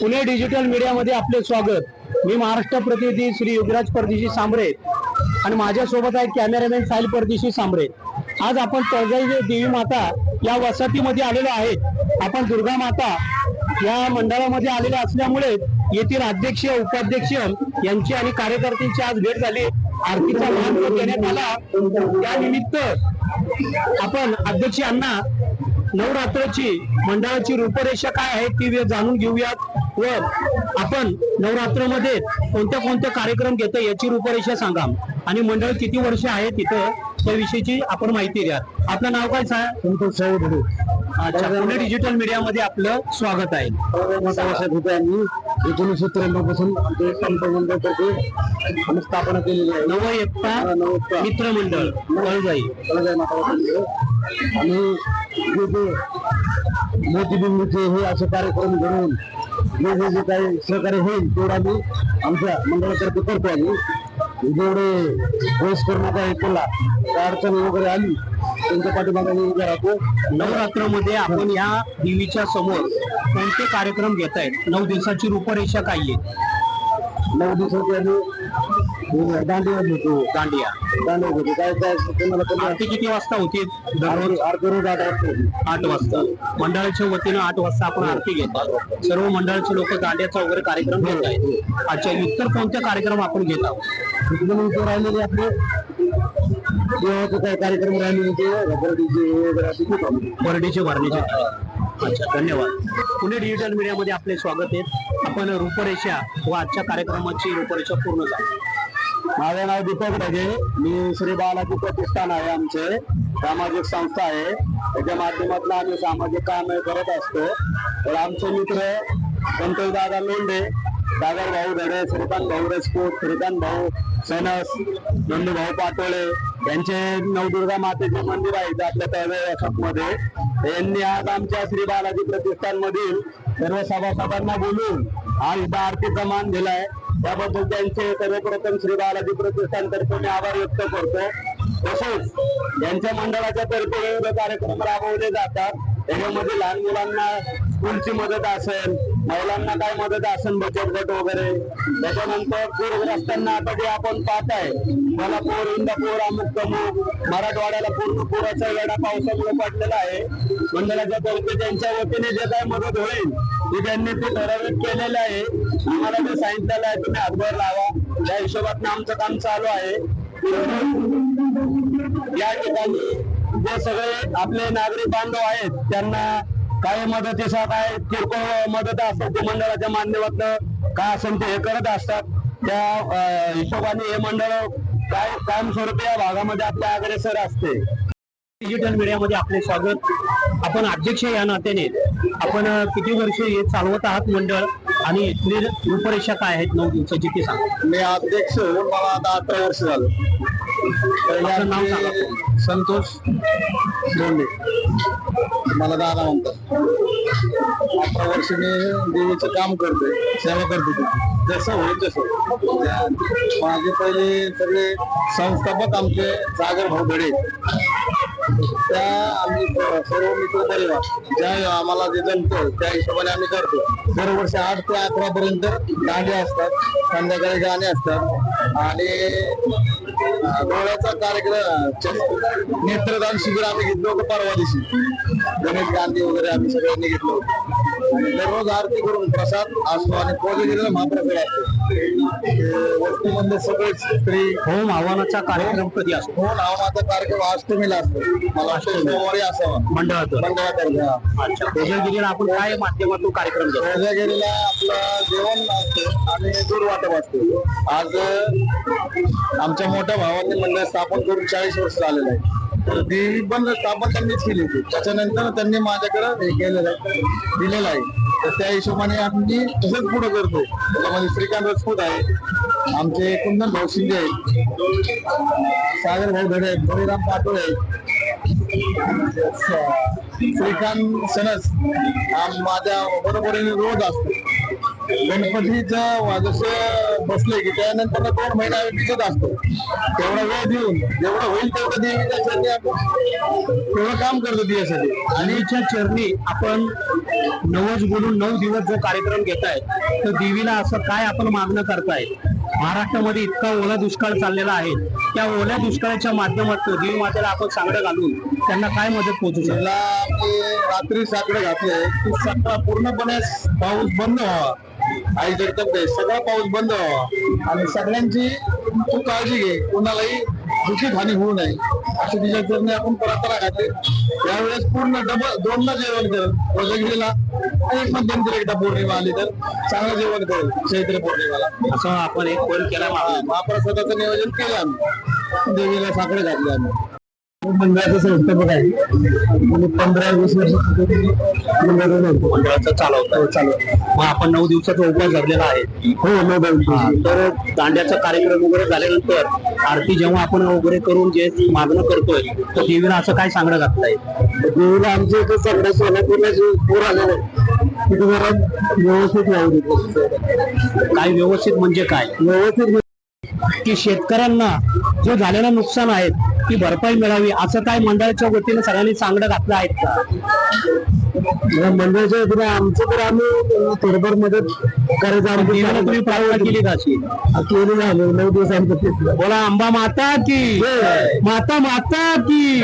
Pune digital मीडियामध्ये आपले स्वागत. मी महाराष्ट्र प्रतिनिधी श्री युगराज परदेशी सांबरे आणि माझ्यासोबत आहे कॅमेरामॅन साहिल परदेशी सांबरे. आज आपण तळजाई देवी माता या वसाहतीमध्ये आलेलो आहेत. आपण दुर्गा माता या मंडळामध्ये आलेल्या असल्यामुळे येथील अध्यक्ष उपाध्यक्ष यांची आणि कार्यकर्त्यांची आज भेट झाली. आरतीचा मान देण्यात आला. त्यानिमित्त आपण अध्यक्ष यांना नवरात्रची मंडळाची रूपरेषा काय आहे ती जाणून घेऊयात. व आपण नवरात्रमध्ये कोणत्या कोणत्या कार्यक्रम घेतो याची रूपरेषा सांगा. आणि मंडळ किती वर्ष आहे तिथं त्याविषयीची आपण माहिती द्या. आपलं नाव काय सांग अच्छा डिजिटल मीडियामध्ये आपलं स्वागत आहे. एकोणीसशे त्र्याण्णवपासून स्थापना केलेली आहे. नव एकता नवोत्ता. मित्र मंडळ वळजाई तळजाई माता मंदिर. आणि मोतीबिंदूचे हे असे कार्यक्रम घडवून जे जे जे काही सहकार्य होईल तेवढं आम्ही आमच्या मंडळातर्फे करतो आम्ही. जेवढे वयस्कर माता हे केला त्या अडचणी वगैरे आली त्यांच्या पाठीमागे आम्ही उभे राहतो. नवरात्रमध्ये आपण या देवीच्या समोर कोणते कार्यक्रम घेत आहेत नऊ दिवसाची रूपरेषा काय आहे? नऊ दिवसाचे आम्ही दांडिया. घेतो दांडिया. दांडिया घेतो काय काय तुम्हाला कमी आरती किती वाजता होती? दररोज? अर्ध रोज आठ वाजता आठ वाजता. मंडळाच्या वतीनं आठ वाजता आपण आरती घेतो. सर्व मंडळाचे लोक दांड्याचा वगैरे कार्यक्रम घेत आहेत. अच्छा इतर कोणते कार्यक्रम आपण घेत आहोत? त्याच्यानंतर राहिलेले आपले. देवाचे काही कार्यक्रम राहिलेले ते घबरडीचे वगैरे असे घेतो आम्ही. बर्डीचे भरणीचे अच्छा धन्यवाद. पुणे डिजिटल मीडियामध्ये आपले स्वागत आहे. आपण रूपरेषा व आजच्या कार्यक्रमाची रूपरेषा पूर्ण झाली. माझं नाव दीपक ढगे. मी श्री बालाजी प्रतिष्ठान आहे आमचे. सामाजिक संस्था आहे. त्याच्या माध्यमातून आम्ही सामाजिक काम करत असतो. तर आमचे मित्र संतोष दादा लोंढे दादर भाऊ धडे श्रीकांत भाऊ रसपूत श्रीकांत भाऊ सनस नंदू भाऊ पाटोळे यांचे नवदुर्गा मातेचे मंदिर आहे. आपल्या तळवे मध्ये यांनी आज आमच्या श्री बालाजी प्रतिष्ठान मधील सर्व सभासदांना बोलून आज आरतीचा मान दिलाय. त्याबद्दल त्यांचे सर्वप्रथम श्री बालाजी प्रतिष्ठान तर्फे मी आभार व्यक्त करतो. तसेच यांच्या मंडळाच्या तर्फे विविध कार्यक्रम राबवले जातात. त्याच्यामध्ये लहान मुलांना स्कूलची मदत असेल महिलांना काय मदत असेल बचत गट वगैरे? त्याच्यानंतर पूरग्रस्तांना आता जे आपण पाहताय मला पूर इंदापूर अमुक तमुक मराठवाड्याला पूर्ण पुराचा वेळा पावसामुळे पडलेला आहे. मंडळाच्या तर्फे त्यांच्या वतीने जे काय मदत होईल ते त्यांनी ते ठराविक केलेलं आहे. आम्हाला ते सांगितलेलं आहे तुम्ही हातभार लावा. या हिशोबात आमचं काम चालू आहे. या ठिकाणी जे सगळे आपले नागरिक बांधव आहेत त्यांना काय मदतीचा काय किरकोळ मदत असतात ते मंडळाच्या माध्यमातून काय असेल ते हे करत असतात. त्या हिशोबाने हे मंडळ काय कायमस्वरूपी या भागामध्ये आपल्या अग्रेसर असते. डिजिटल मीडियामध्ये आपले स्वागत. आपण अध्यक्ष या नात्याने आपण किती वर्ष हे चालवत आहात मंडळ आणि इथली रूपरेषा काय आहेत? नऊ दिवसाची ती सांग. मी अध्यक्ष मला आता अठरा वर्ष झालं. नाव सांगा. संतोष धोंडे. मला दादा म्हणतात. अठरा वर्ष मी देवीचं काम करतोय सेवा करतो जसं होईल तसं माझे पहिले सगळे संस्थापक आमचे सागर भाऊ घडे. त्या आम्ही सर्व मित्र परिवार ज्या आम्हाला जे जमतं त्या हिशोबाने आम्ही करतो. दरवर्षी आठ ते अकरा पर्यंत गाणे असतात संध्याकाळी गाणे असतात. आणि डोळ्याचा कार्यक्रम नेत्रदान शिबिर आम्ही घेतलं होतं परवा दिवशी. गणेश गांधी वगैरे आम्ही सगळ्यांनी घेतलं होतं. आणि दररोज आरती करून प्रसाद असतो आणि कोजेगिरीला महाप्रसाद असतो वस्तीमधले सगळेच स्त्री होम आव्हानाचा कार्यक्रम कधी असतो? हो नावाचा कार्यक्रम अष्टमीला असतो मला वाटतं सोमवारी असावा. मंडळाचं मंगळातर्फे हा. अच्छा. आपण काय माध्यमातून कार्यक्रम घेतो? कोजागिरीला आपलं जेवण असतं आणि दूध वाटप असतो. आज अं, आमच्या मोठ्या भावांनी मंडळ स्थापन करून चाळीस वर्ष झालेलं आहे. तर ती पण स्थापन त्यांनीच केली होती. त्याच्यानंतर त्यांनी माझ्याकडे हे केलेलं आहे. दिलेलं आहे. तर त्या हिशोबाने आम्ही तसंच पुढे करतो त्याच्यामध्ये श्रीकांत राजपूत आहे आमचे कुंदन भाऊ शिंदे आहेत सागर भाऊ धडे आहेत बळीराम पाटोळे आहेत श्रीकांत सणस हा माझ्या बरोबरीने रोज असतो गणपतीचं जसं बसले की त्यानंतर दोन महिना आम्ही दिसत असतो. तेवढा वेळ देऊन जेवढं होईल तेवढं देवीच्या चरणी आपण तेवढं काम करतो देवासाठी देवीच्या चरणी आपण नवज बोलून नऊ दिवस जो कार्यक्रम घेताय तर देवीला असं काय आपण मागणं करताय? महाराष्ट्रामध्ये इतका ओला दुष्काळ चाललेला आहे. त्या ओल्या दुष्काळाच्या माध्यमातून देवी मातेला आपण सांगडं घालून त्यांना काय मदत पोहोचू शकला रात्री साकडे घातले की सकाळ पूर्णपणे पाऊस बंद व्हावा. आई जगदंबे सगळा पाऊस बंद व्हावा. आणि सगळ्यांची तू काळजी घे. कोणालाही दुखी हानी होऊ नये. अशी तिच्या चरणी आपण प्रार्थना घातली त्यावेळेस पूर्ण डबल दोनदा जेवण करेल कोजगिरीला आणि मध्यंतरी एकदा पौर्णिमा आली तर चांगलं जेवण करेल चैत्र पौर्णिमेला. असं आपण एक कॉल. केला महाप्रसादाचं नियोजन केलं आम्ही. देवीला साकडे घातले आम्ही. मंडळाचं संस्थापक आहे आणि पंधरा वीस वर्ष मंडळाचं चालवतं चालू मग आपण नऊ दिवसाचा उपवास धरलेला आहे. हो नऊ हा, तर दांड्याचा कार्यक्रम वगैरे झाल्यानंतर आरती जेव्हा आपण वगैरे करून जे मागणं करतोय तर देवीला असं काय सांगणं घातलंय? देवीला आमच्या इथे सगळ्या सोलापूरला पूर आलेला आहे तिथे जरा व्यवस्थित देतो. काय व्यवस्थित म्हणजे काय? व्यवस्थित की शेतकऱ्यांना जो झालेलं नुकसान आहे ती भरपाई मिळावी असं काय मंडळाच्या वतीने सगळ्यांनी सांगणं घातलं आहे का? मंडळाच्या वतीने आमचं तर आम्ही थोडंफार मदत करायचं तुम्ही प्रार्थना केली का अशी? केली झालं नऊ दिवस आमचं बोला अंबा माता की. माता माता की